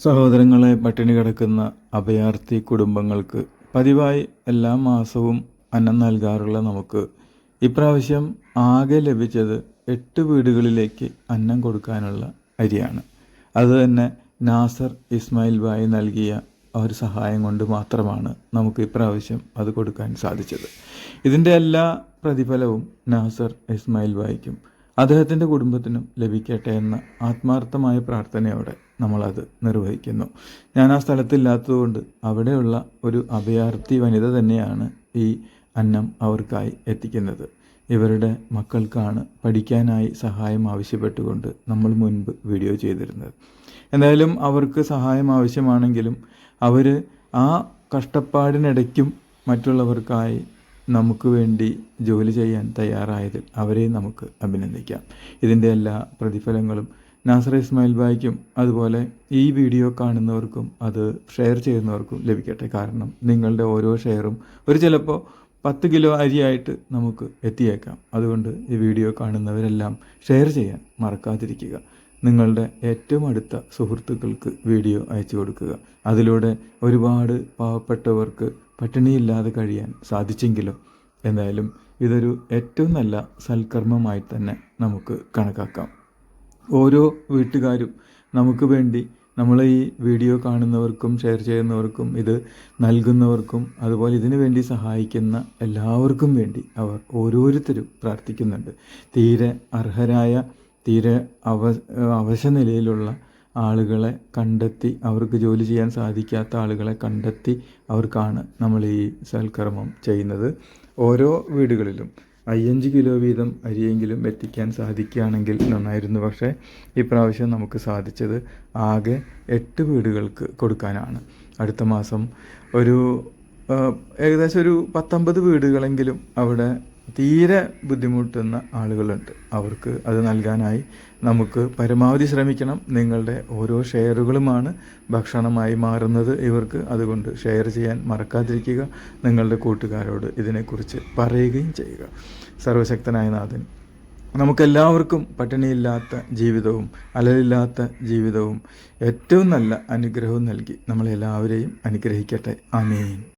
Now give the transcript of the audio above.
സഹോദരങ്ങളെ പട്ടിണി കിടക്കുന്ന അഭയാർത്ഥി കുടുംബങ്ങൾക്ക് പതിവായി എല്ലാ മാസവും അന്നം നൽകാറുള്ള നമുക്ക് ഇപ്രാവശ്യം ആകെ ലഭിച്ചത് എട്ട് വീടുകളിലേക്ക് അന്നം കൊടുക്കാനുള്ള അരിയാണ്. അത് തന്നെ നാസർ ഇസ്മായിൽ ബായി നൽകിയ ഒരു സഹായം കൊണ്ട് മാത്രമാണ് നമുക്ക് ഇപ്രാവശ്യം അത് കൊടുക്കാൻ സാധിച്ചത്. ഇതിന്റെ എല്ലാ പ്രതിഫലവും നാസർ ഇസ്മായിൽ ബായിക്കും അദ്ദേഹത്തിന്റെ കുടുംബത്തിനും ലഭിക്കട്ടെ എന്ന ആത്മാർത്ഥമായ പ്രാർത്ഥനയോടെ നമ്മളത് നിർവഹിക്കുന്നു. ഞാൻ ആ സ്ഥലത്തില്ലാത്തതുകൊണ്ട് അവിടെയുള്ള ഒരു അഭയാർത്ഥി വനിത തന്നെയാണ് ഈ അന്നം അവർക്കായി എത്തിക്കുന്നത്. ഇവരുടെ മക്കൾക്കാണ് പഠിക്കാനായി സഹായം ആവശ്യപ്പെട്ടുകൊണ്ട് നമ്മൾ മുൻപ് വീഡിയോ ചെയ്തിരുന്നത്. എന്തായാലും അവർക്ക് സഹായം ആവശ്യമാണെങ്കിലും അവർ ആ കഷ്ടപ്പാടിനിടയ്ക്കും മറ്റുള്ളവർക്കായി നമുക്ക് വേണ്ടി ജോലി ചെയ്യാൻ തയ്യാറായതിൽ അവരെ നമുക്ക് അഭിനന്ദിക്കാം. ഇതിന്റെ എല്ലാ പ്രതിഫലങ്ങളും നാസർ ഇസ്മായിൽ ബായിക്കും അതുപോലെ ഈ വീഡിയോ കാണുന്നവർക്കും അത് ഷെയർ ചെയ്യുന്നവർക്കും ലഭിക്കട്ടെ. കാരണം നിങ്ങളുടെ ഓരോ ഷെയറും ഒരു ചിലപ്പോൾ പത്ത് കിലോ അരിയായിട്ട് നമുക്ക് എത്തിയേക്കാം. അതുകൊണ്ട് ഈ വീഡിയോ കാണുന്നവരെല്ലാം ഷെയർ ചെയ്യാൻ മറക്കാതിരിക്കുക. നിങ്ങളുടെ ഏറ്റവും അടുത്ത സുഹൃത്തുക്കൾക്ക് വീഡിയോ അയച്ചു കൊടുക്കുക. അതിലൂടെ ഒരുപാട് പാവപ്പെട്ടവർക്ക് പട്ടിണിയില്ലാതെ കഴിയാൻ സാധിച്ചെങ്കിലും എന്തായാലും ഇതൊരു ഏറ്റവും നല്ല സൽക്കർമ്മമായി തന്നെ നമുക്ക് കണക്കാക്കാം. ഓരോ വീട്ടുകാരും നമുക്ക് വേണ്ടി നമ്മൾ ഈ വീഡിയോ കാണുന്നവർക്കും ഷെയർ ചെയ്യുന്നവർക്കും ഇത് നൽകുന്നവർക്കും അതുപോലെ ഇതിനു വേണ്ടി സഹായിക്കുന്ന എല്ലാവർക്കും വേണ്ടി അവർ ഓരോരുത്തരും പ്രാർത്ഥിക്കുന്നുണ്ട്. തീരെ അർഹരായ തീരെ അവ അവശ നിലയിലുള്ള ആളുകളെ കണ്ടെത്തി അവർക്ക് ജോലി ചെയ്യാൻ സാധിക്കാത്ത ആളുകളെ കണ്ടെത്തി അവർക്കാണ് നമ്മൾ ഈ സൽക്കർമ്മം ചെയ്യുന്നത്. ഓരോ വീടുകളിലും അയ്യഞ്ച് കിലോ വീതം അരിയെങ്കിലും എത്തിക്കാൻ സാധിക്കുകയാണെങ്കിൽ നന്നായിരുന്നു. പക്ഷേ ഇപ്രാവശ്യം നമുക്ക് സാധിച്ചത് ആകെ എട്ട് വീടുകൾക്ക് കൊടുക്കാനാണ്. അടുത്ത മാസം ഒരു ഏകദേശം ഒരു പത്തൊമ്പത് വീടുകളെങ്കിലും അവിടെ തീരെ ബുദ്ധിമുട്ടുന്ന ആളുകളുണ്ട്. അവർക്ക് അത് നൽകാനായി നമുക്ക് പരമാവധി ശ്രമിക്കണം. നിങ്ങളുടെ ഓരോ ഷെയറുകളുമാണ് ഭക്ഷണമായി മാറുന്നത് ഇവർക്ക്. അതുകൊണ്ട് ഷെയർ ചെയ്യാൻ മറക്കാതിരിക്കുക. നിങ്ങളുടെ കൂട്ടുകാരോട് ഇതിനെക്കുറിച്ച് പറയുകയും ചെയ്യുക. സർവശക്തനായ നാഥൻ നമുക്കെല്ലാവർക്കും പട്ടിണിയില്ലാത്ത ജീവിതവും അലലില്ലാത്ത ജീവിതവും ഏറ്റവും നല്ല അനുഗ്രഹവും നൽകി നമ്മളെല്ലാവരെയും അനുഗ്രഹിക്കട്ടെ. ആമേൻ.